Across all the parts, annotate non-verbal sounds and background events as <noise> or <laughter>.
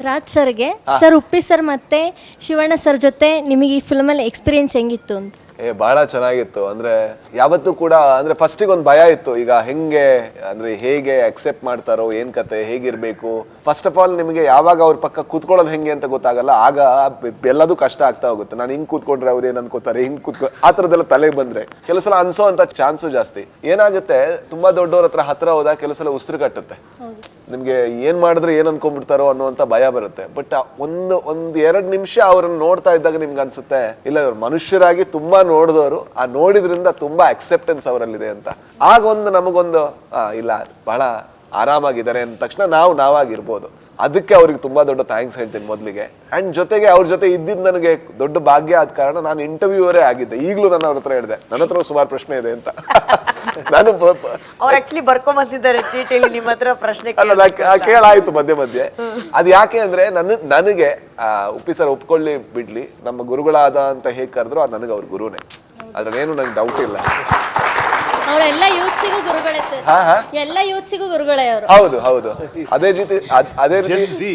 ರಾಜ್ ಸರ್ಗೆ sir Uppi sir ಮತ್ತೆ Shivanna sir ಜೊತೆ ನಿಮಗೆ ಈ ಫಿಲ್ಮಲ್ಲಿ ಎಕ್ಸ್ಪೀರಿಯನ್ಸ್ ಹೆಂಗಿತ್ತು ಅಂತ? ಏ ಬಹಳ ಚೆನ್ನಾಗಿತ್ತು. ಅಂದ್ರೆ ಯಾವತ್ತೂ ಕೂಡ ಅಂದ್ರೆ ಫಸ್ಟಿಗೆ ಒಂದು ಭಯ ಇತ್ತು. ಈಗ ಹೆಂಗೆ ಅಂದ್ರೆ ಹೇಗೆ ಅಕ್ಸೆಪ್ಟ್ ಮಾಡ್ತಾರೋ ಏನ್ ಕತೆ ಹೇಗಿರ್ಬೇಕು ಫಸ್ಟ್ ಆಫ್ ಆಲ್ ನಿಮಗೆ ಯಾವಾಗ ಅವ್ರ ಪಕ್ಕ ಕೂತ್ಕೊಳ್ಳೋದು ಹೆಂಗೆ ಅಂತ ಗೊತ್ತಾಗಲ್ಲ. ಆಗ ಬೆ- ಎಲ್ಲದೂ ಕಷ್ಟ ಆಗ್ತಾ ಹೋಗುತ್ತೆ. ನಾನು ಹಿಂಗೆ ಕೂತ್ಕೊಂಡ್ರೆ ಅವ್ರು ಏನ್ ಅನ್ಕೋತಾರೆ? ಹಿಂಗ್ ಕೂತ್ಕೊ ಆ ಥರದ್ದೆಲ್ಲ ತಲೆ ಬಂದ್ರೆ ಕೆಲವು ಸಲ ಅನ್ಸೋ ಅಂತ ಚಾನ್ಸು ಜಾಸ್ತಿ. ಏನಾಗುತ್ತೆ? ತುಂಬಾ ದೊಡ್ಡವ್ರ ಹತ್ರ ಹತ್ರ ಹೋದಾಗ ಕೆಲವು ಸಲ ಉಸಿರು ಕಟ್ಟುತ್ತೆ. ನಿಮ್ಗೆ ಏನ್ ಮಾಡಿದ್ರೆ ಏನ್ ಅನ್ಕೊಂಡ್ಬಿಡ್ತಾರೋ ಅನ್ನುವಂತ ಭಯ ಬರುತ್ತೆ. ಬಟ್ ಒಂದು ಒಂದ್ ಎರಡ್ ನಿಮಿಷ ಅವ್ರನ್ನ ನೋಡ್ತಾ ಇದ್ದಾಗ ನಿಮ್ಗೆ ಅನ್ಸುತ್ತೆ ಇಲ್ಲ ಇವ್ರು ಮನುಷ್ಯರಾಗಿ ತುಂಬಾ ನೋಡಿದವರು. ಆ ನೋಡಿದ್ರಿಂದ ತುಂಬಾ ಅಕ್ಸೆಪ್ಟೆನ್ಸ್ ಅವರಲ್ಲಿದೆ ಅಂತ. ಆಗ ಒಂದು ನಮಗೊಂದು ಆ, ಇಲ್ಲ ಬಹಳ ಆರಾಮಾಗಿದ್ದಾರೆ ಅಂದ ತಕ್ಷಣ ನಾವು ನಾವಾಗಿರ್ಬೋದು. ಅದಕ್ಕೆ ಅವ್ರಿಗೆ ತುಂಬಾ ದೊಡ್ಡ ಥ್ಯಾಂಕ್ಸ್ ಹೇಳ್ತೀನಿ ಮೊದಲಿಗೆ. ಆ್ಯಂಡ್ ಜೊತೆಗೆ ಅವ್ರ ಜೊತೆ ಇದ್ದಿದ್ದು ನನಗೆ ದೊಡ್ಡ ಭಾಗ್ಯ ಆದ ಕಾರಣ ನಾನು ಇಂಟರ್ವ್ಯೂವರೇ ಆಗಿದ್ದೆ. ಈಗಲೂ ನಾನು ಅವ್ರ ಹತ್ರ ಹೇಳಿದೆ ನನ್ನ ಹತ್ರ ಸುಮಾರು ಪ್ರಶ್ನೆ ಇದೆ ಅಂತ. <laughs> ನಾನು ಅವ್ರು ಆಕ್ಚುಲಿ ಬರ್ಕೊಂಡ್ ಬಂದಿದ್ದಾರೆ ಚೀಟಿಲಿ ನಿಮ್ಮ ಹತ್ರ ಪ್ರಶ್ನೆ ಅಲ್ಲ ಕೇಳಾಯ್ತು ಮಧ್ಯೆ ಮಧ್ಯೆ. ಅದು ಯಾಕೆ ಅಂದ್ರೆ ನನ್ನ ನನಗೆ ಉಪ್ಪಿ ಸರ್ ಒಪ್ಕೊಳ್ಳಿ ಬಿಡ್ಲಿ. ನಮ್ಮ ಗುರುಗಳಾದ ಅಂತ ಹೇಗೆ ಕರೆದ್ರು ಅದು ನನಗೆ ಅವ್ರ ಗುರುನೇ. ಅದ್ರಲ್ಲೇನು ನಂಗೆ ಡೌಟ್ ಇಲ್ಲ. ಅವರೆಲ್ಲ ಯೂತ್ಸಿಗೂ ಗುರುಗಳೇ ಸರ್. ಹಾ ಹಾ. ಎಲ್ಲ ಯೂತ್ಸಿಗೂ ಗುರುಗಳೇ ಅವರು. ಹೌದು ಹೌದು. ಅದೇ ರೀತಿ ಅದ್- ಅದೇ ರೀತಿ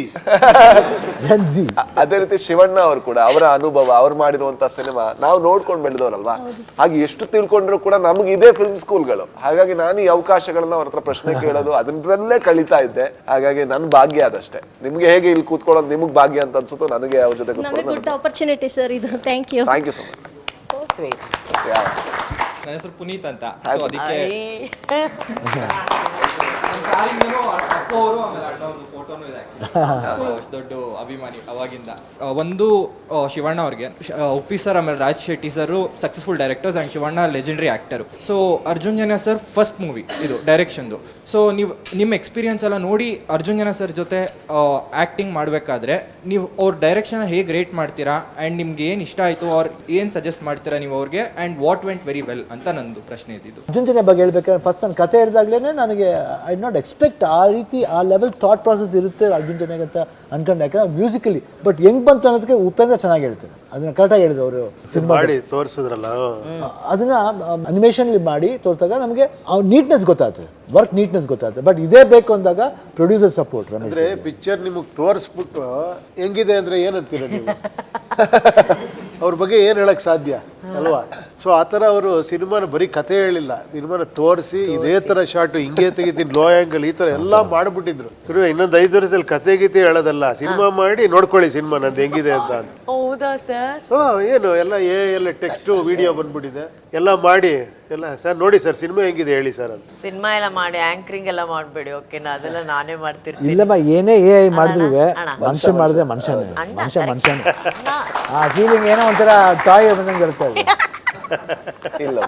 ಅದೇ ರೀತಿ ಶಿವಣ್ಣ ಅವರು ಕೂಡ ಅವರ ಅನುಭವ ಅವ್ರು ಮಾಡಿರುವಂತ ಸಿನಿಮಾ ನಾವು ನೋಡ್ಕೊಂಡು ಬೆಳೆದವರಲ್ವಾ? ಹಾಗೆ ಎಷ್ಟು ತಿಳ್ಕೊಂಡ್ರು ಕೂಡ ನಮ್ಗೆ ಇದೇ ಫಿಲ್ಮ್ ಸ್ಕೂಲ್ಗಳು ಹಾಗಾಗಿ ನಾನು ಈ ಅವಕಾಶಗಳನ್ನ ಅವ್ರ ಹತ್ರ ಪ್ರಶ್ನೆ <laughs> ಕೇಳೋದು ಅದರಲ್ಲೇ ಕಳೀತಾ ಇದ್ದೆ. ಹಾಗಾಗಿ ನನ್ ಭಾಗ್ಯ ಅದಷ್ಟೇ. ನಿಮ್ಗೆ ಹೇಗೆ ಇಲ್ಲಿ ಕೂತ್ಕೊಳ್ಳೋದು ನಿಮ್ಗೆ ಭಾಗ್ಯ ಅಂತ ಅನ್ಸುತ್ತೋ ನನಗೆ ಅವ್ರ ಜೊತೆ ನಮಗೆ ಕೂತ್ಕೊಳ್ಳೋದು ಗುಡ್ ಆಪರ್ಚುನಿಟಿ ಸರ್ ಇದು. Thank you thank you so much so sweet ನನ್ನ ಹೆಸರು ಪುನೀತ್ ಅಂತ. ಸೊ ಅದಕ್ಕೆ ಕಾಲಿಂದನೂ ಅಪ್ಪ ಅವರು ಆಮೇಲೆ ಅಣ್ಣ ಫೋಟೋನು ಇದೆ So, ಅಷ್ಟ್ ದೊಡ್ಡ ಅಭಿಮಾನಿ ಅವಾಗಿಂದ. ಆ, ಒಂದು ಆ, ಶಿವಣ್ಣ ಅವ್ರಿಗೆ. ಶ- ಆ, ಉಪ್ಪಿ ಸರ್ ಆಮೇಲೆ Raj Shetty sir successful directors and Shivanna legendary actor so Arjun Janya sir first movie ಇದು ಡೈರೆಕ್ಷನ್ದು ಸೊ ನೀವು ನಿಮ್ಮ ಎಕ್ಸ್ಪೀರಿಯನ್ಸ್ ಎಲ್ಲ ನೋಡಿ ಅರ್ಜುನ್ ಜನ ಸರ್ ಜೊತೆ ಆ್ಯಕ್ಟಿಂಗ್ ಮಾಡಬೇಕಾದ್ರೆ ನೀವು ಅವ್ರ ಡೈರೆಕ್ಷನ್ ಹೇಗೆ ರೇಟ್ ಮಾಡ್ತೀರಾ? ಆ್ಯಂಡ್ ನಿಮ್ಗೆ ಏನು ಇಷ್ಟ ಆಯಿತು? ಅವ್ರು ಏನು ಸಜೆಸ್ಟ್ ಮಾಡ್ತೀರಾ ನೀವು ಅವ್ರಿಗೆ? And what went very well ಅಂತ ನಂದು ಪ್ರಶ್ನೆ ಇದ್ದಿದ್ದು. ಅರ್ಜುನ್ ಜನ ಬಗ್ಗೆ ಹೇಳ್ಬೇಕಾದ್ರೆ ಫಸ್ಟ್ ನಾನು ಕತೆ ಹೇಳಿದಾಗಲೇ ನನಗೆ ಐ ನಾಟ್ ಎಕ್ಸ್ಪೆಕ್ಟ್ ಆ ರೀತಿ ಆ ಲೆವೆಲ್ ಥಾಟ್ ಪ್ರಾಸೆಸ್ ಇರುತ್ತೆ ಅರ್ಜುನ್ ಚೆನ್ನಾಗಿ ಅಂತ ಅನ್ಕೊಂಡೆ. ಯಾಕಂದ್ರೆ ಮ್ಯೂಸಿಕಲಿ ಬಟ್ ಹೆಂಗ್ ಬಂತು ಅನ್ನೋದಕ್ಕೆ ಉಪೇಂದ್ರ ಚೆನ್ನಾಗಿ ಹೇಳ್ತಾರೆ. ಅದನ್ನ ಕರೆಕ್ಟಾಗಿ ಹೇಳಿದ್ರು ಅವರು ಸಿನಿಮಾ ಮಾಡಿ ತೋರಿಸಿದ್ರಲ್ಲ ಅದನ್ನ ಅನಿಮೇಷನ್ ಮಾಡಿ ತೋರಿಸಿದಾಗ ನಮಗೆ ನೀಟ್ನೆಸ್ ಗೊತ್ತಾಗ್ತದೆ ವರ್ಕ್ ನೀಟ್ನೆಸ್ ಗೊತ್ತಾಗ್ತದೆ ಬಟ್ ಇದೇ ಬೇಕು ಅಂದಾಗ ಪ್ರೊಡ್ಯೂಸರ್ ಸಪೋರ್ಟ್ ಅಂದ್ರೆ ಪಿಕ್ಚರ್ ನಿಮಗೆ ತೋರಿಸ್ಬಿಟ್ಟು ಹೆಂಗಿದೆ ಅಂದ್ರೆ ಏನಂತೀರ ನೀವು? <laughs> ಅವ್ರ ಬಗ್ಗೆ ಏನು ಹೇಳಕ್ಕೆ ಸಾಧ್ಯ ಅಲ್ವಾ? ಸೊ ಆ ಥರ ಅವರು ಸಿನಿಮಾನ ಬರೀ ಕತೆ ಹೇಳಿಲ್ಲ ಸಿನಿಮಾನ ತೋರಿಸಿ ಇದೇ ಥರ ಶಾರ್ಟು ಹಿಂಗೆ ತೆಗಿತೀನಿ ಲೋ ಆ್ಯಂಗಲ್ ಈ ಥರ ಎಲ್ಲ ಮಾಡಿಬಿಟ್ಟಿದ್ರು. ತಿರುಗ ಇನ್ನೊಂದು ಐದು ವರ್ಷದಲ್ಲಿ ಕತೆ ಗೀತೆ ಹೇಳೋದಲ್ಲ ಸಿನಿಮಾ ಮಾಡಿ ನೋಡ್ಕೊಳ್ಳಿ ಸಿನಿಮಾ ನಂದು ಹೆಂಗಿದೆ ಅಂತ ಅಂತ. ಹೌದಾ ಸರ್? ಹಾಂ ಏನು ಎಲ್ಲ ಎ ಎಲ್ಲ ಟೆಕ್ಸ್ಟು ವಿಡಿಯೋ ಬಂದ್ಬಿಟ್ಟಿದೆ. ಎಲ್ಲ ಮಾಡಿ ಎಲ್ಲ ಸರ್ ನೋಡಿ ಸರ್ ಸಿನಿಮಾ ಹೆಂಗಿದೆ ಹೇಳಿ ಸರ್ ಅದು ಸಿನಿಮಾ ಎಲ್ಲ ಮಾಡಿ ಆಂಕರಿಂಗ್ ಎಲ್ಲ ಮಾಡಬೇಡಿ ಓಕೆನಾ ಅದೆಲ್ಲ ನಾನೇ ಮಾಡ್ತಿರ್ತೀನಿ ಇಲ್ಲಮ್ಮ ಏನೇ ಎ ಐ ಮಾಡಿದ್ರು. ಮನುಷ್ಯ ಮಾಡಿದ್ರೆ ಮನುಷ್ಯನೇ ಮನುಷ್ಯ. ಮನುಷ್ಯನೇ ಆ ಫೀಲಿಂಗ್ ಏನೋ ಒಂಥರ ಟಾಯ್ ಬಂದಂಗೆ ಇರುತ್ತೆ ಅದು. ಇಲ್ಲ.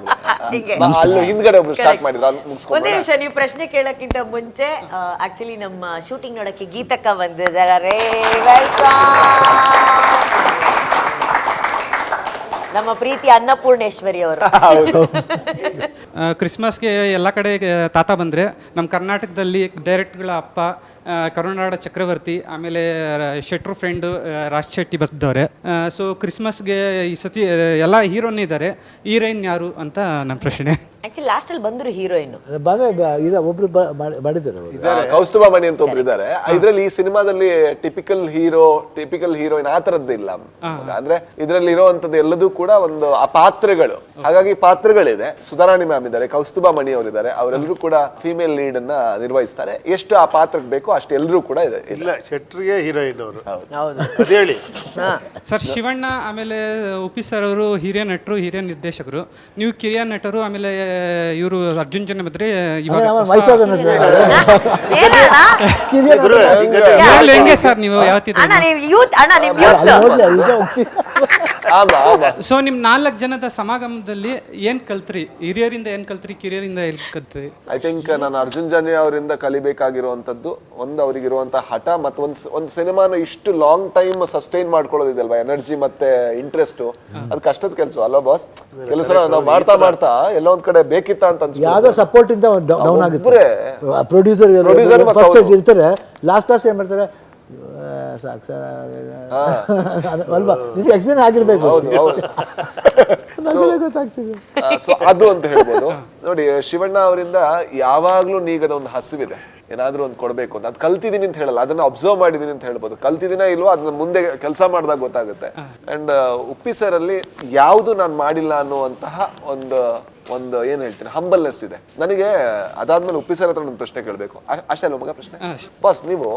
ಹೀಗೆ. ಬಾ, ಅಲ್ಲಿ ಹಿಂದ್ಗಡೆ ಒಬ್ರು ಸ್ಟಾರ್ಟ್ ಮಾಡಿದ್ರು ಅಲ್ಲಿ ಒಂದೇ ಮುಗಿಸ್ಕೊಂಡು ನಿಮಿಷ ನೀವು ಪ್ರಶ್ನೆ ಕೇಳಕ್ಕಿಂತ ಮುಂಚೆ ಆಕ್ಚುಲಿ ನಮ್ಮ ಶೂಟಿಂಗ್ ನೋಡಕ್ಕೆ ಗೀತಕ್ಕ ಬಂದಿದ್ದಾರೆ ನಮ್ಮ ಪ್ರೀತಿ ಅನ್ನಪೂರ್ಣೇಶ್ವರಿ ಅವರು. ಕ್ರಿಸ್ಮಸ್ಗೆ ಎಲ್ಲ ಕಡೆ ತಾತ ಬಂದರೆ ನಮ್ಮ ಕರ್ನಾಟಕದಲ್ಲಿ ಡೈರೆಕ್ಟ್ಗಳ ಅಪ್ಪ ಕರುನಾಡ ಚಕ್ರವರ್ತಿ ಆಮೇಲೆ ಶೆಟ್ರು ಫ್ರೆಂಡು ರಾಜ್ ಶೆಟ್ಟಿ ಬರ್ತಿದ್ದವ್ರೆ. ಸೊ ಕ್ರಿಸ್ಮಸ್ಗೆ ಈ ಸತಿ ಎಲ್ಲ ಹೀರೋನೇ ಇದ್ದಾರೆ. ಹೀರೋಯಿನ್ ಯಾರು ಅಂತ ನನ್ನ ಪ್ರಶ್ನೆ. ಆಕ್ಚುಲಿ ಲಾಸ್ಟ್ ಅಲ್ಲಿ ಬಂದ್ರು ಹೀರೋಯಿನ್. ಅದು ಬಂದ್ರೆ ಬ- ಇದು ಒಬ್ರು ಮಾಡಿದ್ದಾರೆ ಅವರು. ಕೌಸ್ತುಭ ಮಣಿ ಅಂತ ಒಬ್ರು ಇದ್ದಾರೆ. ಇದ್ರಲ್ಲಿ ಈ ಸಿನಿಮಾದಲ್ಲಿ ಟಿಪಿಕಲ್ ಹೀರೋ ಟಿಪಿಕಲ್ ಹೀರೋಯಿನ್ ಆ ತರದ್ದು ಇಲ್ಲ. ಅಂದ್ರೆ ಇದ್ರಲ್ಲಿ ಇರೋವಂಥದ್ದು ಎಲ್ಲದೂ ಕೂಡ ಒಂದು ಆ ಪಾತ್ರಗಳು. ಹಾಗಾಗಿ ಪಾತ್ರಗಳಿದೆ. ಸುಧಾರಾಣಿ ಮ್ಯಾಮ್ ಇದ್ದಾರೆ ಕೌಸ್ತುಭ ಮಣಿ ಅವರಿದ್ದಾರೆ ಅವರೆಲ್ಲರೂ ಕೂಡ ಫಿಮೇಲ್ ಲೀಡ್ ಅನ್ನ ನಿರ್ವಹಿಸ್ತಾರೆ. ಎಷ್ಟು ಆ ಪಾತ್ರಕ್ಕೆ ಬೇಕೋ ಅಷ್ಟು ಎಲ್ಲರೂ ಕೂಡ ಇದೆ. ಇಲ್ಲ ಶೆಟ್ರಿಗೆ ಹೀರೋಯಿನ್ ಅವರು. ಹೌದು. ಅದ್ ಹೇಳಿ. ಹಾ. ಸರ್ ಶಿವಣ್ಣ ಆಮೇಲೆ ಉಪಿ ಸರ್ ಅವರು ಹಿರಿಯ ನಟರು ಹಿರಿಯ ನಿರ್ದೇಶಕರು. ನೀವು ಕಿರಿಯ ನಟರು ಆಮೇಲೆ ಇವರು ಅರ್ಜುನ್ ಜನ ಬಂದರೆ ಇವಾಗ ವಯಸ್ಸಾದ ಹೆಂಗೆ ಸರ್ ನೀವು ಯಾವತ್ತಿದ್ರೆ? ಅಣ್ಣ ನೀವು ಯೂತ್ ಅಣ್ಣ ನೀವು ಯೂತ್ ಸೊ ನಿಮ್ ನಾಲ್ಕು ಜನದ ಸಮಾಗಮದಲ್ಲಿ ಏನ್ ಕಲ್ತ್ರಿ? ಹಿರಿಯರಿಂದ ಏನ್ ಕಲ್ತ್ರಿ ಕಿರಿಯರಿಂದ ಏನ್ ಕಲ್ತ್ರಿ? ಐ ಥಿಂಕ್ ನಾನು ಅರ್ಜುನ್ ಜನಿ ಅವರಿಂದ ಕಲಿಬೇಕಾಗಿರುವಂತದ್ದು ಒಂದು ಅವರಿಗಿರುವಂತ ಹಠ ಮತ್ತು ಒಂದ್ ಒಂದು ಸಿನಿಮಾನ ಇಷ್ಟು ಲಾಂಗ್ ಟೈಮ್ ಸಸ್ಟೈನ್ ಮಾಡ್ಕೊಳ್ಳೋದಿದೆಲ್ವಾ ಎನರ್ಜಿ ಮತ್ತೆ ಇಂಟ್ರೆಸ್ಟ್ ಅದು ಕಷ್ಟದ ಕೆಲಸ ಅಲ್ವಾ ಬಾಸ್ ಕೆಲವು ಸಲ ನಾವು ಮಾಡ್ತಾ ಮಾಡ್ತಾ ಎಲ್ಲೋ ಒಂದ್ ಕಡೆ ಬೇಕಿತ್ತ ಅಂತ. ಯಾವ್ದೋ ಸಪೋರ್ಟ್ ಇಂದ ಡೌನ್ ಆಗುತ್ತೆ. Producer producer. ಇರ್ತಾರೆ ಲಾಸ್ಟ್ ಲಾಸ್ಟ್ ಏನ್ ಮಾಡ್ತಾರೆ? ಆ, ಸಾಕ್ ಸರ್ ಅದು ಅಲ್ವಾ? ನಿಮ್ಗೆ ಎಕ್ಸ್ಪ್ಲೇನ್ ಆಗಿರ್ಬೇಕು. ಹೌದು ಹೌದು. <laughs> ನಮ್ಗೆಲ್ಲ ಗೊತ್ತಾಗ್ತಿದೆ. ಸೊ ಅದು ಅಂತ ಹೇಳ್ಬೋದು. ನೋಡಿ ಶಿವಣ್ಣ ಅವರಿಂದ ಯಾವಾಗ್ಲೂ ನೀಗದ ಒಂದು ಹಸಿವಿದೆ. ಏನಾದ್ರೂ ಒಂದು ಕೊಡಬೇಕು ಅಂತ. ಅದು ಕಲ್ತಿದ್ದೀನಿ ಅಂತ ಹೇಳಲ್ಲ ಅದನ್ನ ಅಬ್ಸರ್ವ್ ಮಾಡಿದೀನಿ ಅಂತ ಹೇಳ್ಬೋದು. ಕಲ್ತಿದ್ದೀನ ಇಲ್ವೋ ಅದನ್ನ ಮುಂದೆ ಕೆಲಸ ಮಾಡಿದಾಗ ಗೊತ್ತಾಗುತ್ತೆ. ಅಂಡ್ ಉಪ್ಪಿ ಸರ್ ಅಲ್ಲಿ ಯಾವುದು ನಾನು ಮಾಡಿಲ್ಲ ಅನ್ನುವಂತಹ ಒಂದು ಒಂದು ಏನ್ ಹೇಳ್ತೀನಿ ಹಂಬಲ್ನೆಸ್ ಇದೆ. ನನಗೆ ಅದಾದ್ಮೇಲೆ ಉಪ್ಪಿ ಸರ್ ಹತ್ರ ಒಂದು ಪ್ರಶ್ನೆ ಕೇಳಬೇಕು. ಅಷ್ಟೇ ಅಲ್ಲ ಮಗ ಪ್ರಶ್ನೆ? ಬಸ್ ನೀವು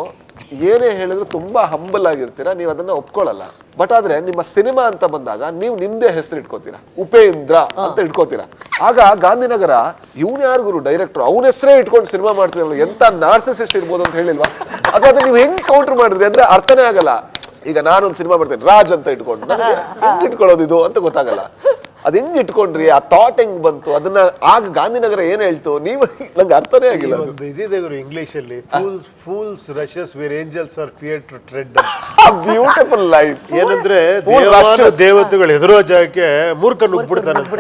ಏನೇ ಹೇಳಿದ್ರು ತುಂಬಾ ಹಂಬಲ್ ಆಗಿರ್ತೀರಾ ನೀವು ಅದನ್ನ ಒಪ್ಕೊಳ್ಳಲ್ಲ. ಬಟ್ ಆದ್ರೆ ನಿಮ್ಮ ಸಿನಿಮಾ ಅಂತ ಬಂದಾಗ ನೀವು ನಿಮ್ದೇ ಹೆಸರು ಇಟ್ಕೋತೀರಾ ಉಪೇಂದ್ರ ಅಂತ ಇಟ್ಕೋತೀರಾ. ಆಗ ಗಾಂಧಿನಗರ ಇವ್ನು ಯಾರು ಗುರು ಡೈರೆಕ್ಟರ್ ಅವನ ಹೆಸರೇ ಇಟ್ಕೊಂಡು ಸಿನಿಮಾ ಮಾಡ್ತೀರಲ್ಲ ಎಂತ ನಾರ್ಸಿಸಿಸ್ಟ್ ಇರ್ಬೋದು ಅಂತ ಹೇಳಿಲ್ವಾ? ಅದನ್ನ ನೀವು ಹೆಂಗ್ ಕೌಂಟರ್ ಮಾಡಿದ್ರಿ ಅಂದ್ರೆ ಅರ್ಥನೇ ಆಗಲ್ಲ. ಈಗ ನಾನೊಂದು ಸಿನಿಮಾ ಮಾಡ್ತೇನೆ ರಾಜ್ ಅಂತ ಇಟ್ಕೊಂಡು. ಇಟ್ಕೊಳ್ಳೋದು ಇದು ಅಂತ ಗೊತ್ತಾಗಲ್ಲ. ಅದ್ ಹೆಂಗ್ ಇಟ್ಕೊಂಡ್ರಿ? ಆ ಥಾಟ್ ಹೆಂಗ್ ಬಂತು? ಅದನ್ನ ಆಗ ಗಾಂಧಿನಗರ ಏನ್ ಹೇಳ್ತು? ನೀವು ನಂಗೆ ಅರ್ಥನೇ ಆಗಿಲ್ಲ. ಒಂದು ಇದಿದೆ ಗುರು ಇಂಗ್ಲಿಷ್ ಅಲ್ಲಿ fools fools rush where angels are fear to tread beautiful life ಏನಂದ್ರೆ ದೇವಾನು. ದೇವತೆಗಳು ಹೆದರೋ ಜಾಗಕ್ಕೆ ಮೂರ್ಖ ನುಗ್ಬಿಡ್ತಾನೆ <laughs>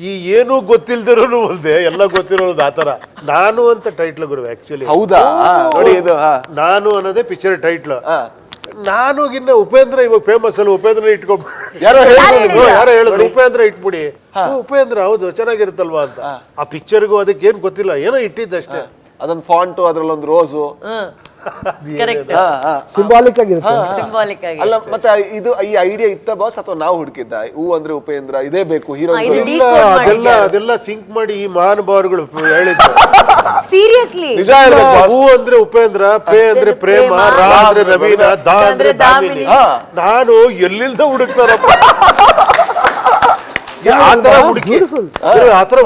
ಈ ಏನೂ ಗೊತ್ತಿಲ್ದಿರೋನು ಒಂದೇ ಎಲ್ಲ ಗೊತ್ತಿರೋದು ಆತರ ನಾನು ಅಂತ ಟೈಟ್ಲ್ ಗುರು ಆಕ್ಚುಲಿ ಹೌದಾ? ನೋಡಿ ಇದು. ನಾನು ಅನ್ನೋದೇ ಪಿಕ್ಚರ್ ಟೈಟ್ಲ್ ನಾನು ಇನ್ನ ಉಪೇಂದ್ರ ಇವಾಗ ಫೇಮಸ್ ಅಲ್ಲ ಉಪೇಂದ್ರ ಇಟ್ಕೊಂಡ್ ಯಾರೋ ಹೇಳಿದ್ರು? ಯಾರೋ ಹೇಳಿದ್ರು? ಉಪೇಂದ್ರ ಇಟ್ಬಿಡಿ. ಉಪೇಂದ್ರ ಹೌದು ಚೆನ್ನಾಗಿರುತ್ತಲ್ವಾ ಅಂತ. ಆ ಪಿಕ್ಚರ್ಗೂ ಅದಕ್ಕೆ ಏನು ಗೊತ್ತಿಲ್ಲ ಏನೋ ಇಟ್ಟಿದ್ದಷ್ಟೇ. ಅದೊಂದು ಫಾಂಟು ಅದ್ರಲ್ಲೊಂದು ರೋಸು ಕರೆಕ್ಟ್ ಸಿಂಬಾಲಿಕ್ ಆಗಿರುತ್ತೆ ಸಿಂಬಾಲಿಕ್ ಆಗಿ ಅಲ್ಲ ಮತ್ತೆ ಇದು ಈ ಐಡಿಯಾ ಇತ್ತ ಬಾಸ್ ಅಥವಾ ನಾವು ಹುಡುಕಿದ್ದ? ಹೂ ಅಂದ್ರೆ ಉಪೇಂದ್ರ ಇದೇ ಬೇಕು ಹೀರೋ ಇದು ಇಲ್ಲ decode ಅದೆಲ್ಲ ಮಾಡಿದ್ದಾರೆ. ಅದೆಲ್ಲ ಸಿಂಕ್ ಮಾಡಿ ಈ ಮಹಾನುಭಾವರುಗಳು ಹೇಳಿದ್ದು. ಸೀರಿಯಸ್ಲಿ ನಿಜ ಹೇಳ್ಬೇಕು boss. ಹೂ ಅಂದ್ರೆ ಉಪೇಂದ್ರ ಪೇ ಅಂದ್ರೆ ಪ್ರೇಮ ರಾ ಅಂದ್ರೆ ರವೀನ ದಾ ಅಂದ್ರೆ ದಾಮಿನಿ ಹಾ. ನಾನು ಎಲ್ಲಿಲ್ದ ಹುಡುಕ್ತಾರಪ್ಪ? ಆತರ ಹುಡುಕಿ. ಆತರ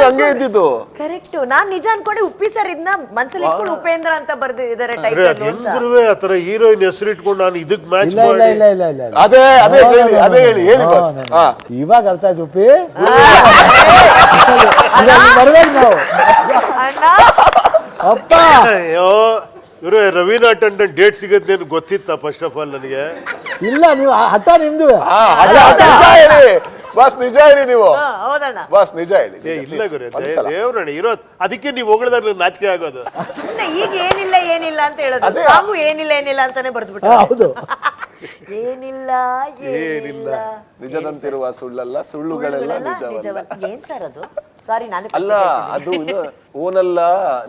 ಹಂಗೆ ಇದ್ದಿದ್ದು. ಕರೆಕ್ಟ್ ನಾನ್ ನಿಜ ಅನ್ಕೊಂಡೆ ಉಪ್ಪಿ ಸರ್ ಇದನ್ನ ಮನ್ಸಲ್ಲಿ ಇಟ್ಕೊಂಡು ಉಪೇಂದ್ರ ಅಂತ ಬರ್ದಿದ್ದಾರೆ ಅರೆ ಅದ್ ಟೈಟಲ್ ಹೆಂಗ್ ಗುರುವೆ ಆತರ ಹೀರೋಯಿನ್ ಹೆಸರು ಇಟ್ಕೊಂಡು ನಾನು ಇದಕ್ ಮ್ಯಾಚ್ ಮಾಡಿ. ಇಲ್ಲ ಇಲ್ಲ ಇಲ್ಲ. ಅದೇ ಅದೇ ಹೇಳಿ ಅದೇ ಹೇಳಿ ಹೇಳಿ ಇವಾಗ ಅರ್ಥ ಆಯ್ತು ಉಪ್ಪಿ? ಬರ್ಬೇಕು ನಾವು. ಅಪ್ಪ. ಅಯ್ಯೋ. ಇವ್ರೆ ರವೀನಾ ಟಂಡನ್ ಡೇಟ್ ಸಿಗುತ್ತೆ ಅಂತ ಗೊತ್ತಿತ್ತ ಫಸ್ಟ್ ಆಫ್ ಆಲ್ ನನಗೆ? ಇಲ್ಲ ನೀವು ಆ ಹಠ ನಿಮ್ದು. ನಿಜ ಹೇಳಿ. ಬಾಸ್ ನಿಜ ಹೇಳಿ ನೀವು. ಹಾ, ಹೌದಣ್ಣ. ಬಾಸ್ ನಿಜ ಹೇಳಿ. ಏ ಇಲ್ಲ ಗುರು. ದೇವ್ರಣ್ಣ ಇರೋ ಅದಕ್ಕೆ ನೀವು ಹೊಗಳದಾಗ ನಂಗೆ ನಾಚಿಕೆ ಆಗೋದು. ಸುಮ್ನೆ ಈಗ ಏನಿಲ್ಲ ಏನಿಲ್ಲ ಅಂತ ಹೇಳೋದು. ಅದೇ. ಏನಿಲ್ಲ ಏನಿಲ್ಲ ಅಂತಾನೆ ಬರ್ದ್ಬಿಟ್ಟು. ಹೌದು. ಏನಿಲ್ಲ. ಏನಿಲ್ಲ. ನಿಜದಂತಿರುವ ಸುಳ್ಳಲ್ಲ ಸುಳ್ಳುಗಳೆಲ್ಲ ಸುಳ್ಳುಗಳೆಲ್ಲ ನಿಜವಲ್ಲ. ನಿಜವಲ್ಲ. ಏನ್ ಸರ್ ಅದು? ಸಾರಿ ನಾನು ಅಲ್ಲ ಅದು ಇದು ಓನಲ್ಲ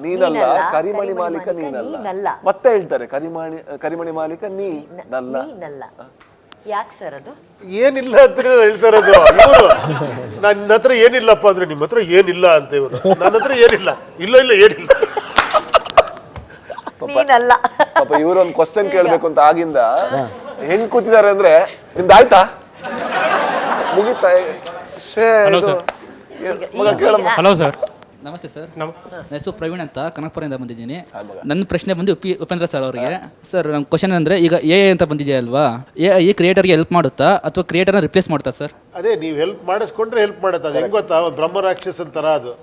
ನೀನಲ್ಲ ನೀನಲ್ಲ, ಕರಿಮಣಿ ಮಾಲೀಕ ನೀನಲ್ಲ. ನೀನಲ್ಲ. ಮತ್ತೆ ಹೇಳ್ತಾರೆ ಕರಿಮಣಿ ಕರಿಮಣಿ ಮಾಲೀಕ ನೀ ನಲ್ಲ ನೀನಲ್ಲ. ಯಾಕೆ ಸರ್ ಅದು? ಏನಿಲ್ಲ ಅಂತ ಹೇಳ್ತಾರೆ ಇವರು ನನ್ನ ಹತ್ರ ಏನಿಲ್ಲಪ್ಪ ಅಂದ್ರೆ ನಿಮ್ಮ ಹತ್ರ ಏನಿಲ್ಲ ಅಂತ ಇವರು. ನನ್ನ ಹತ್ರ ಏನಿಲ್ಲ. ಇಲ್ಲ ಇಲ್ಲ ಏನಿಲ್ಲ. ನೀನಲ್ಲ. ಪಾಪ ಇವರು ಒಂದು ಕ್ವಶನ್ ಕೇಳಬೇಕು ಅಂತ ಆಗಿಂದ ಹೆಂಗ್ ಕೂತಿದ್ದಾರೆ ಅಂದ್ರೆ ನಿಮ್ದು ಆಯ್ತಾ ಮುಗಿತಾ? ಶೇ ಹಲೋ ಸರ್ ನಮಸ್ತೆ ಸರ್ ನನ್ನ ಹೆಸರು ಪ್ರವೀಣ್ ಅಂತ ಕನಕಪುರದಿಂದ ಬಂದಿದ್ದೀನಿ. ನನ್ನ ಪ್ರಶ್ನೆ ಬಂದು ಉಪಿ ಉಪೇಂದ್ರ ಸರ್ ಅವರಿಗೆ. ಸರ್ ನಮ್ಮ ಕ್ವಶನ್ ಅಂದರೆ ಈಗ ಎ ಅಂತ ಬಂದಿದೆಯಾ ಅಲ್ವಾ? ಎ ಈ ಕ್ರಿಯೇಟರ್ಗೆ ಹೆಲ್ಪ್ ಮಾಡುತ್ತಾ ಅಥವಾ ಕ್ರಿಯೇಟರ್ನ ರಿಪ್ಲೇಸ್ ಮಾಡುತ್ತಾ ಸರ್ ಅದೇ ನೀವು ಹೆಲ್ಪ್ ಮಾಡಿಸ್ಕೊಂಡ್ರೆ ಹೆಲ್ಪ್ ಮಾಡುತ್ತಾ? ಅದು ಹೆಂಗ್ ಗೊತ್ತಾ? ಒಂದು ಬ್ರಹ್ಮ ರಾಕ್ಷಸನ್ ತರ ಅದು.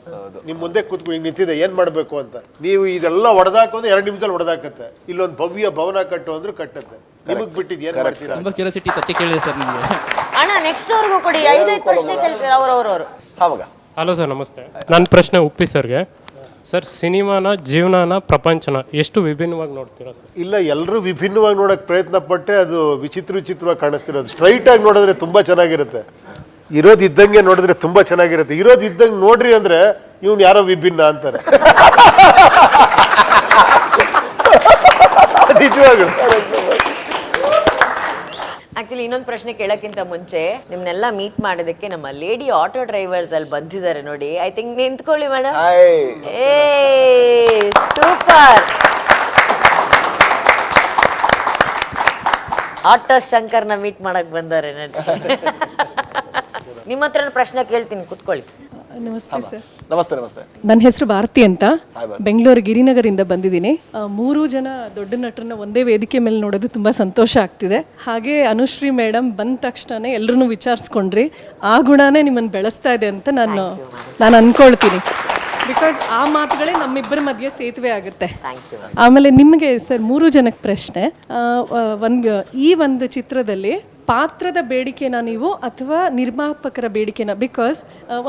ನಿಮ್ ಮುಂದೆ ಕೂತ್ಕೊಂಡು ಹಿಂಗ್ ನಿಂತಿದೆ ಏನ್ ಮಾಡ್ಬೇಕು ಅಂತ. ನೀವು ಇದೆಲ್ಲ ಹೊಡೆದಾಕು ಅಂದ್ರೆ ಎರಡು ನಿಮಿಷದಲ್ಲಿ ಹೊಡೆದಾಕತ್ತೆ ಇಲ್ಲೊಂದು ಭವ್ಯ ಭವನ ಕಟ್ಟು ಅಂದ್ರೆ ಕಟ್ಟತ್ತೆ. ನಿಮಗ್ ಬಿಟ್ಟಿದ್ ಏನ್ ಮಾಡ್ತೀರಾ? ತುಂಬ ಕ್ಯೂರಿಯಾಸಿಟಿ ಸತ್ಯ ಕೇಳಿದೆ ಸರ್ ನಿಮಗೆ. ಅಣ್ಣ ನೆಕ್ಸ್ಟ್ ಅವ್ರಿಗೂ ಕೊಡಿ. ಐದೈದು ಪ್ರಶ್ನೆ ಕೇಳ್ತೀರ ಅವ್ರವ್ರವ್ರು. ಮಗ ಹಲೋ ಸರ್ ನಮಸ್ತೆ. ನನ್ನ ಪ್ರಶ್ನೆ ಉಪ್ಪಿ ಸರ್ಗೆ. ಸರ್ ಸಿನಿಮಾನ ಜೀವನನ ಪ್ರಪಂಚನ ಎಷ್ಟು ವಿಭಿನ್ನವಾಗಿ ನೋಡ್ತೀರಾ ಸರ್? ಇಲ್ಲ ಎಲ್ಲರೂ ವಿಭಿನ್ನವಾಗಿ ನೋಡಕ್ ಪ್ರಯತ್ನ ಪಟ್ಟೆ ಅದು ವಿಚಿತ್ರ ವಿಚಿತ್ರವಾಗಿ ಕಾಣಿಸ್ತಿರೋದು. ಸ್ಟ್ರೈಟ್ ಆಗಿ ನೋಡಿದ್ರೆ ತುಂಬಾ ಚೆನ್ನಾಗಿರುತ್ತೆ. ಇರೋದು ಇದ್ದಂಗೆ ನೋಡಿದ್ರೆ ತುಂಬಾ ಚೆನ್ನಾಗಿರುತ್ತೆ. ಇರೋದಿದ್ದಂಗೆ ನೋಡ್ರಿ ಅಂದ್ರೆ ಇವ್ನು ಯಾರೋ ವಿಭಿನ್ನ ಅಂತಾರೆ. <laughs> ನಿಜವಾಗ್ಲು. ಆಕ್ಚುಲಿ ಇನ್ನೊಂದು ಪ್ರಶ್ನೆ ಕೇಳಕ್ಕಿಂತ ಮುಂಚೆ ನಿಮ್ನೆಲ್ಲ ಮೀಟ್ ಮಾಡೋದಕ್ಕೆ ನಮ್ಮ ಲೇಡಿ ಆಟೋ ಡ್ರೈವರ್ಸ್ ಅಲ್ಲಿ ಬಂದಿದ್ದಾರೆ ನೋಡಿ. ಐ ಥಿಂಕ್ ನಿಂತ್ಕೊಳ್ಳಿ ಮೇಡಮ್ ಏ ಸೂಪರ್ ಆಟೋ ಶಂಕರ್ನ ಮೀಟ್ ಮಾಡಕ್ ಬಂದಾರೆ ನೋಡಿ <laughs> ನಿಮ್ಮ ಹತ್ರ ಪ್ರಶ್ನೆ ಕೇಳ್ತೀನಿ ಕುತ್ಕೊಳ್ಳಿ. ನಮಸ್ತೆ ಸರ್. ನಮಸ್ತೆ ನಮಸ್ತೆ. ನನ್ನ ಹೆಸರು ಭಾರತಿ ಅಂತ. ಬೆಂಗಳೂರು ಗಿರಿನಗರಿಂದ ಬಂದಿದ್ದೀನಿ. ಮೂರು ಜನ ದೊಡ್ಡ ನಟರನ್ನ ಒಂದೇ ವೇದಿಕೆ ಮೇಲೆ ನೋಡೋದು ತುಂಬ ಸಂತೋಷ ಆಗ್ತಿದೆ. ಹಾಗೆ ಅನುಶ್ರೀ ಮೇಡಮ್ ಬಂದ ತಕ್ಷಣನೇ ಎಲ್ಲರೂ ವಿಚಾರಿಸ್ಕೊಂಡ್ರಿ. ಆ ಗುಣನೇ ನಿಮ್ಮನ್ನು ಬೆಳೆಸ್ತಾ ಇದೆ ಅಂತ ನಾನು ನಾನು ಅಂದ್ಕೊಳ್ತೀನಿ ಬಿಕಾಸ್ ಆ ಮಾತುಗಳೇ ನಮ್ಮಿಬ್ಬರ ಮಧ್ಯೆ ಸೇತುವೆ ಆಗುತ್ತೆ. ಆಮೇಲೆ ನಿಮಗೆ ಸರ್ ಮೂರು ಜನಕ್ಕೆ ಪ್ರಶ್ನೆ. ಒಂದು ಈ ಒಂದು ಚಿತ್ರದಲ್ಲಿ ಪಾತ್ರದ ಬೇಡಿಕೆನ ನೀವು ಅಥವಾ ನಿರ್ಮಾಪಕರ ಬೇಡಿಕೆನ? ಬಿಕಾಸ್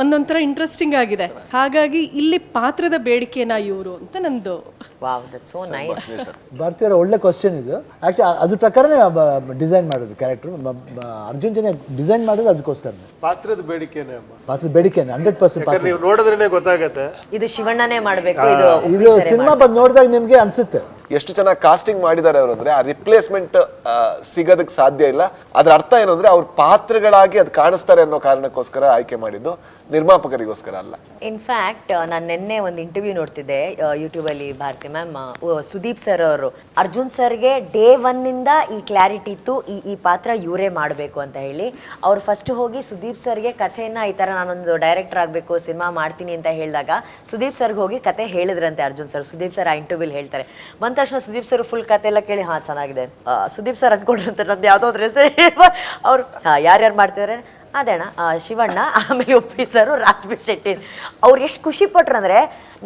ಒಂದೊಂಥರ ಇಂಟ್ರೆಸ್ಟಿಂಗ್ ಆಗಿದೆ. ಹಾಗಾಗಿ ಇಲ್ಲಿ ಪಾತ್ರದ ಬೇಡಿಕೆನ ಇವರು ಅಂತ ನಂದು ವಾವ್ ದಟ್ ಸೋ ನೈಸ್ ಭಾರತೀಯರ ಒಳ್ಳೆ ಕ್ವಶನ್ ಇದು. ಆಕ್ಚುಲಿ ಅದ್ರ ಪ್ರಕಾರನೇ ಡಿಸೈನ್ ಮಾಡೋದು ಕ್ಯಾರೆಕ್ಟರ್ ಅರ್ಜುನ್ ಜನ ಡಿಸೈನ್ ಮಾಡೋದು ಅದಕ್ಕೋಸ್ಕರ. ಪಾತ್ರದ ಬೇಡಿಕೆನೇ ಅಮ್ಮ. ಪಾತ್ರದ ಬೇಡಿಕೆನೇ ಹಂಡ್ರೆಡ್ ಪರ್ಸೆಂಟ್ ಯಾಕಂದ್ರೆ ನೀವು ನೋಡಿದ್ರೇನೆ ಗೊತ್ತಾಗತ್ತೆ. ಇದು ಶಿವಣ್ಣನೇ ಮಾಡಬೇಕು ಇದು ಇದು ಸಿನಿಮಾ ಬಂದು ನೋಡಿದಾಗ ನಿಮಗೆ ಅನ್ಸುತ್ತೆ. ಎಷ್ಟು ಚೆನ್ನಾಗಿ ಕಾಸ್ಟಿಂಗ್ ಮಾಡಿದ್ದಾರೆ ಅವರು ಅಂದ್ರೆ ಆ ರಿಪ್ಲೇಸ್ಮೆಂಟ್ ಸಿಗೋದಕ್ಕೆ ಸಾಧ್ಯ ಇಲ್ಲ. ಅದ್ರ ಅರ್ಥ ಏನು ಅಂದ್ರೆ ಅವ್ರ ಪಾತ್ರಗಳಾಗಿ ಅದು ಕಾಣಿಸ್ತಾರೆ ಅನ್ನೋ ಕಾರಣಕ್ಕೋಸ್ಕರ ಆಯ್ಕೆ ಮಾಡಿದ್ದು ನಿರ್ಮಾಪಕರಿಗೋಸ್ಕರ ಅಲ್ಲ. ಇನ್ಫ್ಯಾಕ್ಟ್ ನಾನು ನಿನ್ನೆ ಒಂದು ಇಂಟರ್ವ್ಯೂ ನೋಡ್ತಿದ್ದೆ ಯೂಟ್ಯೂಬಲ್ಲಿ ಭಾರತಿ ಮ್ಯಾಮ್ ಸುದೀಪ್ ಸರ್ ಅವರು. ಅರ್ಜುನ್ ಸರ್ಗೆ ಡೇ ಒನ್ನಿಂದ ಈ ಕ್ಲಾರಿಟಿ ಇತ್ತು, ಈ ಈ ಪಾತ್ರ ಇವರೇ ಮಾಡಬೇಕು ಅಂತ ಹೇಳಿ. ಅವ್ರು ಫಸ್ಟ್ ಹೋಗಿ ಸುದೀಪ್ ಸರ್ಗೆ ಕಥೆನ ಈ ತರ ನಾನೊಂದು ಡೈರೆಕ್ಟರ್ ಆಗಬೇಕು, ಸಿನಿಮಾ ಮಾಡ್ತೀನಿ ಅಂತ ಹೇಳಿದಾಗ ಸುದೀಪ್ ಸರ್ಗೆ ಹೋಗಿ ಕತೆ ಹೇಳಿದ್ರಂತೆ ಅರ್ಜುನ್ ಸರ್ ಸುದೀಪ್ ಸರ್ ಆ ಇಂಟರ್ವ್ಯೂಲ್ ಹೇಳ್ತಾರೆ. ಬಂದ ತಕ್ಷಣ ಸುದೀಪ್ ಸರ್ ಫುಲ್ ಕತೆ ಎಲ್ಲ ಕೇಳಿ, ಹಾ, ಚೆನ್ನಾಗಿದೆ. ಸುದೀಪ್ ಸರ್ ಅಂದ್ಕೊಂಡ್ರಂತೆ, ನಂದು ಯಾವುದೋ ಒಂದು ಹೆಸರು ಅವ್ರು ಯಾರ್ಯಾರು ಮಾಡ್ತಿದ್ದಾರೆ ಅದೇಣ ಶಿವಣ್ಣ, ಆಮೇಲೆ ಉಪ್ಪಿ ಸರ್, ರಾಜ್ಬೀರ್ ಶೆಟ್ಟಿ. ಅವ್ರು ಎಷ್ಟು ಖುಷಿ ಪಟ್ರು ಅಂದರೆ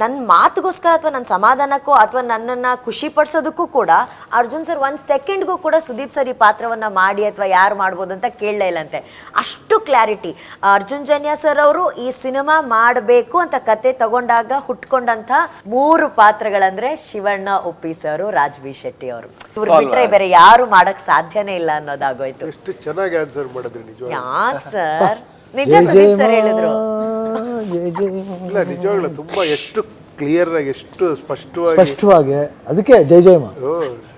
ನನ್ನ ಮಾತುಗೋಸ್ಕರ ಅಥವಾ ನನ್ನ ಸಮಾಧಾನಕ್ಕೂ ಅಥವಾ ನನ್ನನ್ನು ಖುಷಿ ಪಡಿಸೋದಕ್ಕೂ ಕೂಡ ಅರ್ಜುನ್ ಸರ್ ಒಂದು ಸೆಕೆಂಡ್ಗೂ ಕೂಡ ಸುದೀಪ್ ಸರ್ ಈ ಪಾತ್ರವನ್ನು ಮಾಡಿ ಅಥವಾ ಯಾರು ಮಾಡ್ಬೋದು ಅಂತ ಕೇಳಲೇ ಇಲ್ಲಂತೆ. ಅಷ್ಟು ಕ್ಲಾರಿಟಿ. ಅರ್ಜುನ್ ಜನ್ಯ ಸರ್ ಅವರು ಈ ಸಿನಿಮಾ ಮಾಡಬೇಕು ಅಂತ ಕತೆ ತಗೊಂಡಾಗ ಹುಟ್ಕೊಂಡಂಥ ಮೂರು ಪಾತ್ರಗಳಂದ್ರೆ ಶಿವಣ್ಣ ಉಪ್ಪಿ ಸರ್ ರಾಜ್ವಿ ಶೆಟ್ಟಿ ಅವರು. ಇವ್ರು ಬಿಟ್ರೆ ಬೇರೆ ಯಾರು ಮಾಡಕ್ ಸಾಧ್ಯನೇ ಇಲ್ಲ ಅನ್ನೋದಾಗೋಯ್ತು. ಎಷ್ಟು ಚೆನ್ನಾಗಿ ಆನ್ಸರ್ ಮಾಡಿದ್ರಿ ನಿಜ ಯಾಕ್ ಸರ್? ನಿಜ ಸುದೀಪ್ ಸರ್ ಹೇಳಿದ್ರು. ಇಲ್ಲ ನಿಜವಾಗ್ಲೂ ತುಂಬಾ ಎಷ್ಟು ಕ್ಲಿಯರ್ ಆಗಿ ಎಷ್ಟು ಸ್ಪಷ್ಟವಾಗಿ ಸ್ಪಷ್ಟವಾಗಿ. ಅದಕ್ಕೆ ಜೈ ಜೈ ಮಾ. ಓ,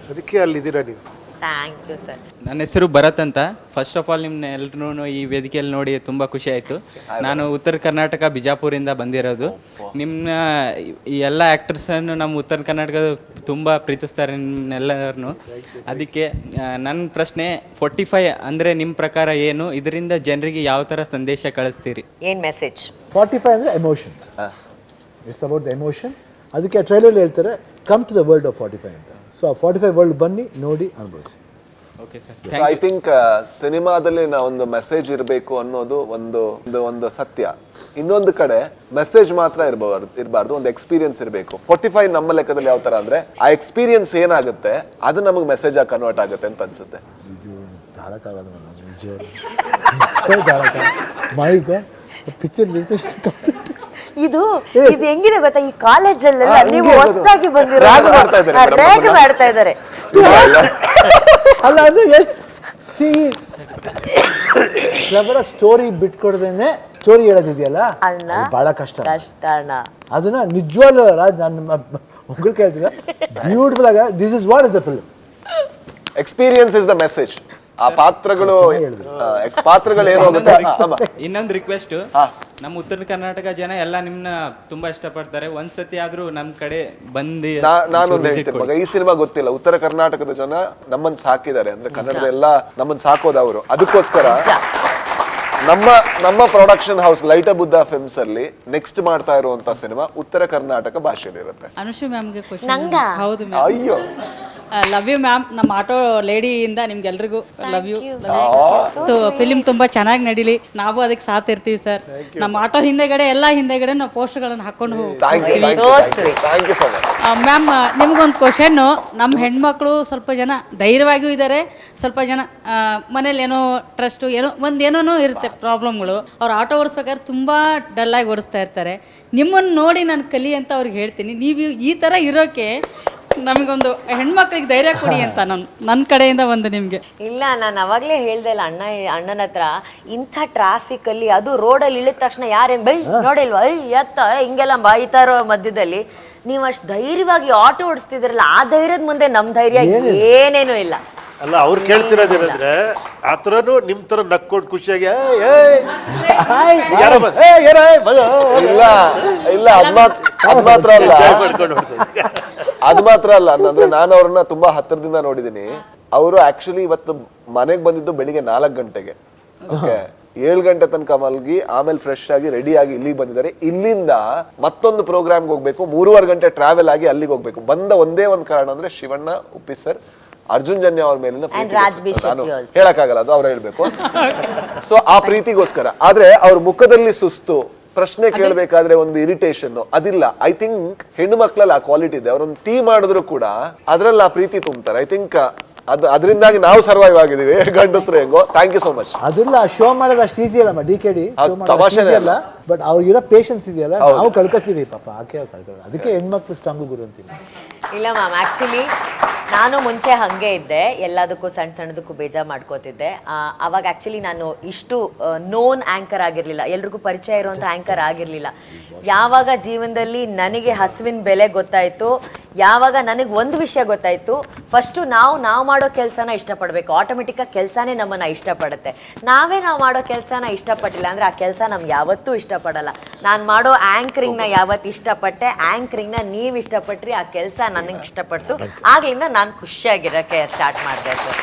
ಅದಕ್ಕೆ ಅಲ್ಲಿದ್ದೀರಾ ನೀವು? ಥ್ಯಾಂಕ್ ಯು ಸರ್ ನನ್ನ ಹೆಸರು ಭರತ್ ಅಂತ. ಫಸ್ಟ್ ಆಫ್ ಆಲ್ ನಿಮ್ಮನ್ನ ಎಲ್ಲರೂ ಈ ವೇದಿಕೆಯಲ್ಲಿ ನೋಡಿ ತುಂಬ ಖುಷಿ ಆಯಿತು. ನಾನು ಉತ್ತರ ಕರ್ನಾಟಕ ಬಿಜಾಪುರಿಂದ ಬಂದಿರೋದು. ನಿಮ್ಮ ಈ ಎಲ್ಲ ಆ್ಯಕ್ಟರ್ಸನ್ನು ನಮ್ಮ ಉತ್ತರ ಕರ್ನಾಟಕದ ತುಂಬ ಪ್ರೀತಿಸ್ತಾರೆ ನಿಮ್ಮನ್ನೆಲ್ಲರನ್ನು ಅದಕ್ಕೆ ಆ, ನನ್ನ ಪ್ರಶ್ನೆ ಫೋರ್ಟಿ ಫೈವ್ ಅಂದರೆ ನಿಮ್ಮ ಪ್ರಕಾರ ಏನು? ಇದರಿಂದ ಜನರಿಗೆ ಯಾವ ಥರ ಸಂದೇಶ ಕಳಿಸ್ತೀರಿ? ಏನ್ ಮೆಸೇಜ್ ಫಾರ್ಟಿ ಫೈವ್ ಅಂದರೆ emotion it's about the emotion ಅದಕ್ಕೆ ಟ್ರೈಲರ್ ಹೇಳ್ತಾರೆ come to the world of forty five ಅಂತ. ಸೊ ಆ ಫಾರ್ಟಿ ಫೈವ್ ವರ್ಲ್ಡ್ ಬನ್ನಿ ನೋಡಿ ಅನುಭವಿಸಿ. Okay sir so I think ಸಿನಿಮಾದಲ್ಲಿ ನಾ ಒಂದು ಮೆಸೇಜ್ ಇರಬೇಕು ಅನ್ನೋದು ಒಂದು ಒಂದು ಒಂದು ಸತ್ಯ. ಇನ್ನೊಂದು ಕಡೆ ಮೆಸೇಜ್ ಮಾತ್ರ ಇರಬಾರ್ದು ಇರಬಾರ್ದು ಒಂದು ಎಕ್ಸ್ಪೀರಿಯನ್ಸ್ ಇರಬೇಕು. ಫೋರ್ಟಿ ಫೈವ್ ನಮ್ಮ ಲೆಕ್ಕದಲ್ಲಿ ಯಾವ ಥರ ಅಂದರೆ ಆ ಎಕ್ಸ್ಪೀರಿಯನ್ಸ್ ಏನಾಗುತ್ತೆ ಅದು ನಮಗೆ ಮೆಸೇಜ್ ಆಗಿ ಕನ್ವರ್ಟ್ ಆಗುತ್ತೆ ಅಂತ ಅನ್ಸುತ್ತೆ. ಇದು ತಾಳಕ್ಕಾಗಲ್ಲ ನಾನು ನಿಜ ತಾಳಕ್ಕಾಗಲ್ಲ ಮೈ ಗಾಡ್ ಪಿಕ್ಚರ್ ಇದು ಇದು ಹೆಂಗಿದೆ ಗೊತ್ತಾ? ಈ ಕಾಲೇಜಲ್ಲೆಲ್ಲ ನೀವು ಹೊಸದಾಗಿ ಬಂದಿರೋ ಮಾಡ್ತಾ ಇದಾರೆ madam ರ್ಯಾಗ್ ಮಾಡ್ತಾ ಇದ್ದಾರೆ. <laughs> ಅಲ್ಲ ಅದು ಕ್ಲಬರಾಗಿ ಸ್ಟೋರಿ ಬಿಟ್ಕೊಡ್ದೇನೆ ಸ್ಟೋರಿ ಹೇಳೋದಿದೆಯಲ್ಲ? ಅಣ್ಣ ಬಹಳ ಕಷ್ಟ. ಕಷ್ಟ ಅಣ್ಣ. ಅದನ್ನ ನಿಜವಾಗ್ಲೂ ರಾಜ್ ನನ್ನ ಮಗಳು ಕೇಳ್ತಿದ್ದ. ಬ್ಯೂಟಿಫುಲ್ ಆಗ this is what is the film experience is the message ಆ ಪಾತ್ರಗಳು ಪಾತ್ರಗಳು ಏನು. ಇನ್ನೊಂದು ರಿಕ್ವೆಸ್ಟ್ ಹಾ. ನಮ್ಮ ಉತ್ತರ ಕರ್ನಾಟಕ ಜನ ಎಲ್ಲ ನಿಮ್ನ ತುಂಬಾ ಇಷ್ಟಪಡ್ತಾರೆ. ಒಂದ್ಸತಿ ಆದ್ರೂ ನಮ್ಮ ಕಡೆ ಬಂದು ನಾನು ಹೇಳ್ತೀನಿ ಮಗ ಈ ಸಿನಿಮಾ ಗೊತ್ತಿಲ್ಲ. ಉತ್ತರ ಕರ್ನಾಟಕದ ಜನ ನಮ್ಮನ್ನ ಸಾಕಿದ್ದಾರೆ ಅಂದ್ರೆ ಕನ್ನಡದ ಎಲ್ಲ ನಮ್ಮನ್ನ ಸಾಕೋದು ಅವರು. ಅದಕ್ಕೋಸ್ಕರ ನಮ್ಮ ನಮ್ಮ production house lighter Buddha films ಅಲ್ಲಿ ನೆಕ್ಸ್ಟ್ ಮಾಡ್ತಾ ಇರುವಂತ ಸಿನಿಮಾ ಉತ್ತರ ಕರ್ನಾಟಕ ಭಾಷೆಯಲ್ಲಿ ಇರುತ್ತೆ ಅನುಶ್ರೀ ಮ್ಯಾಮ್ಗೆ ಕ್ವಶನ್ ನಂಗ? ಹೌದು ಮ್ಯಾಮ್ ಅಯ್ಯೋ. ಲವ್ ಯು ಮ್ಯಾಮ್ ನಮ್ಮ ಆಟೋ ಲೇಡಿಯಿಂದ ನಿಮ್ಗೆಲ್ರಿಗೂ ಲವ್ ಯು ಫಿಲಿಮ್ ತುಂಬಾ ಚೆನ್ನಾಗಿ ನಡೀಲಿ. ನಾವು ಅದಕ್ಕೆ ಸಾಥ್ ಇರ್ತೀವಿ ಸರ್ ನಮ್ಮ ಆಟೋ ಹಿಂದೆಗಡೆ ಎಲ್ಲ ಹಿಂದೆಗಡೆ ನಾವು ಪೋಸ್ಟ್ಗಳನ್ನು ಹಾಕೊಂಡು ಹೋಗ್ತೀವಿ. You So thank you so much ma'am ನಿಮ್ಗೊಂದು ಕ್ವಶನ್ನು ನಮ್ಮ ಹೆಣ್ಮಕ್ಳು ಸ್ವಲ್ಪ ಜನ ಧೈರ್ಯವಾಗಿಯೂ ಇದ್ದಾರೆ ಸ್ವಲ್ಪ ಜನ ಮನೇಲಿ ಏನೋ ಟ್ರಸ್ಟು ಏನೋ ಒಂದು ಏನೋ ಇರುತ್ತೆ ಪ್ರಾಬ್ಲಮ್ಗಳು ಅವ್ರು ಆಟೋ ಓಡಿಸ್ಬೇಕಾದ್ರೆ ತುಂಬ ಡಲ್ಲಾಗಿ ಓಡಿಸ್ತಾ ಇರ್ತಾರೆ. ನಿಮ್ಮನ್ನು ನೋಡಿ ನಾನು ಕಲಿ ಅಂತ ಅವ್ರಿಗೆ ಹೇಳ್ತೀನಿ. ನೀವು ಈ ಥರ ಇರೋಕ್ಕೆ ನಮಗೊಂದು ಹೆಣ್ಮಕ್ಳಿಗೆ ಧೈರ್ಯ ಕೊಡಿ ಅಂತ ನಾನು ನನ್ನ ಕಡೆಯಿಂದ ಒಂದು ನಿಮಗೆ. ಇಲ್ಲ ನಾನು ಅವಾಗಲೇ ಹೇಳ್ದೆ ಇಲ್ಲ ಅಣ್ಣ ಅಣ್ಣನ ಹತ್ರ ಇಂಥ ಟ್ರಾಫಿಕ್ ಅಲ್ಲಿ ಅದು ರೋಡಲ್ಲಿ ಇಳಿದ ತಕ್ಷಣ ಯಾರೇ ಬೈ ನೋಡಿಲ್ವಾ? ಐ ಎತ್ತ ಹಿಂಗೆಲ್ಲ ಬಾಯ್ತಾ ಇರೋ ಮಧ್ಯದಲ್ಲಿ ನೀವು ಅಷ್ಟು ಧೈರ್ಯವಾಗಿ ಆಟೋ ಓಡಿಸ್ತಿದ್ರಲ್ಲ ಆ ಧೈರ್ಯದ ಮುಂದೆ ನಮ್ಮ ಧೈರ್ಯ ಏನೇನೂ ಇಲ್ಲ. ಅಲ್ಲ ಅವ್ರು ಕೇಳ್ತಿರೋದೇನಂದ್ರೆ ಆ ಥರನು ನಿಮ್ಮ ತರ ನಕ್ಕೊಂಡು ಖುಷಿಯಾಗಿ "ಏಯ್, ಏಯ್, ಯಾರೋ ಬಂದ್- ಏಯ್, ಏನೋ, ಏಯ್, ಮಗ, ಇಲ್ಲ ಇಲ್ಲ ಅದ್ ಮಾತ್ರ ಅದ್ ಮಾತ್ರ ಅಲ್ಲ. ಮಾಡ್ಕೊಂಡು ಹೊರ್ಟೋದು. ಅದು ಮಾತ್ರ ಅಲ್ಲ ಅಂದ್ರೆ ನಾನು ಅವ್ರನ್ನ ತುಂಬಾ ಹತ್ತಿರದಿಂದ ನೋಡಿದೀನಿ. ಅವರು ಆಕ್ಚುಲಿ ಇವತ್ತು ಮನೆಗೆ ಬಂದಿದ್ದು ಬೆಳಿಗ್ಗೆ ನಾಲ್ಕು ಗಂಟೆಗೆ. ಓಕೆ ಏಳು ಗಂಟೆ ತನಕ ಮಲಗಿ ಆಮೇಲೆ ಫ್ರೆಶ್ ಆಗಿ ರೆಡಿ ಆಗಿ ಇಲ್ಲಿಗೆ ಬಂದಿದ್ದಾರೆ. ಇಲ್ಲಿಂದ ಮತ್ತೊಂದು ಪ್ರೋಗ್ರಾಮ್ಗೆ ಹೋಗ್ಬೇಕು. ಮೂರುವರೆ ಗಂಟೆ ಟ್ರಾವೆಲ್ ಆಗಿ ಅಲ್ಲಿಗೆ ಹೋಗ್ಬೇಕು. ಬಂದ ಒಂದೇ ಒಂದು ಕಾರಣ ಅಂದ್ರೆ ಶಿವಣ್ಣ ಉಪ್ಪಿ ಸರ್ ಅರ್ಜುನ್ ಜನ್ಯ ಅವ್ರ ಮೇಲಿನ ನಾನು. ಹೇಳಕ್ಕಾಗಲ್ಲ ಅದು ಅವ್ರು ಹೇಳ್ಬೇಕು. <laughs> ಸೊ ಆ ಪ್ರೀತಿಗೋಸ್ಕರ. ಆದ್ರೆ ಅವ್ರ ಮುಖದಲ್ಲಿ ಸುಸ್ತು ಪ್ರಶ್ನೆ ಕೇಳಬೇಕಾದ್ರೆ ಒಂದು ಇರಿಟೇಷನ್ ಅದಿಲ್ಲ. ಐ ಥಿಂಕ್ ಹೆಣ್ಣು ಮಕ್ಕಳಲ್ಲಿ ಆ ಕ್ವಾಲಿಟಿ ಇದೆ. ಅವ್ರೊಂದು ಟೀ ಮಾಡಿದ್ರು ಕೂಡ ಅದ್ರಲ್ಲಿ ಆ ಪ್ರೀತಿ ತುಂಬ್ತಾರೆ. ಐ ಥಿಂಕ್ ಅದು ಅದರಿಂದಾಗಿ ನಾವು ಸರ್ವೈವ್ ಆಗಿದ್ದೀವಿ. <laughs> ಗಂಡಸ್ರು ಹೆಂಗೋ. ಥ್ಯಾಂಕ್ ಯು ಸೋ ಮಚ್ ಅದಿಲ್ಲ ಶೋ ಮಾಡೋದು ಅಷ್ಟು ಈಸಿ ಅಲ್ಲಮ್ಮ ಡಿ ಕೆ ಡಿ ಅದು ತಮಾಷೆನೇ ಅಲ್ಲ. ಬಟ್ ಅವ್ರಿಗಿರೋ ಪೇಷನ್ಸ್ ಇದೆಯಲ್ಲ ನಾವು ಕಳ್ಕೊತೀವಿ ಪಾಪ ಆಕೆ ಅವ್ರು ಕಳ್ಕೊಳ್ಳೋ ಅದಕ್ಕೆ ಹೆಣ್ಮಕ್ಳು ಸ್ಟ್ರಾಂಗು ಗುರು ಅಂತೀನಿ ಇಲ್ಲ ಮ್ಯಾಮ್ ಆ್ಯಕ್ಚುಲಿ ನಾನು ಮುಂಚೆ ಹಾಗೆ ಇದ್ದೆ ಎಲ್ಲದಕ್ಕೂ ಸಣ್ಣ ಸಣ್ಣದಕ್ಕೂ ಬೇಜಾರು ಮಾಡ್ಕೋತಿದ್ದೆ. ಅವಾಗ ಆ್ಯಕ್ಚುಲಿ ನಾನು ಇಷ್ಟು ನೋನ್ ಆ್ಯಂಕರ್ ಆಗಿರಲಿಲ್ಲ. ಎಲ್ರಿಗೂ ಪರಿಚಯ ಇರುವಂಥ ಆ್ಯಂಕರ್ ಆಗಿರಲಿಲ್ಲ. ಯಾವಾಗ ಜೀವನದಲ್ಲಿ ನನಗೆ ಹಸುವಿನ ಬೆಲೆ ಗೊತ್ತಾಯಿತು ಯಾವಾಗ ನನಗೆ ಒಂದು ವಿಷಯ ಗೊತ್ತಾಯಿತು ಫಸ್ಟು ನಾವು ನಾವು ಮಾಡೋ ಕೆಲಸನ ಇಷ್ಟಪಡಬೇಕು. ಆಟೋಮೆಟಿಕ್ಕಾಗಿ ಕೆಲಸನೇ ನಮ್ಮನ್ನು ಇಷ್ಟಪಡುತ್ತೆ. ನಾವೇ ನಾವು ಮಾಡೋ ಕೆಲಸನ ಇಷ್ಟಪಟ್ಟಿಲ್ಲ ಅಂದರೆ ಆ ಕೆಲಸ ನಮ್ಗೆ ಯಾವತ್ತೂ ಇಷ್ಟಪಡಲ್ಲ. ನಾನು ಮಾಡೋ ಆ್ಯಂಕರಿಂಗ್ನ ಯಾವತ್ತು ಇಷ್ಟಪಟ್ಟೆ ಆ್ಯಂಕರಿಂಗ್ನ ನೀವು ಇಷ್ಟಪಟ್ರಿ ಆ ಕೆಲಸ ನನಗೆ ಇಷ್ಟಪಟ್ಟು ಆಗಲಿಂದ ನಾನು ಖುಷಿಯಾಗಿರೋಕ್ಕೆ ಸ್ಟಾರ್ಟ್ ಮಾಡಿದೆ ಸರ್.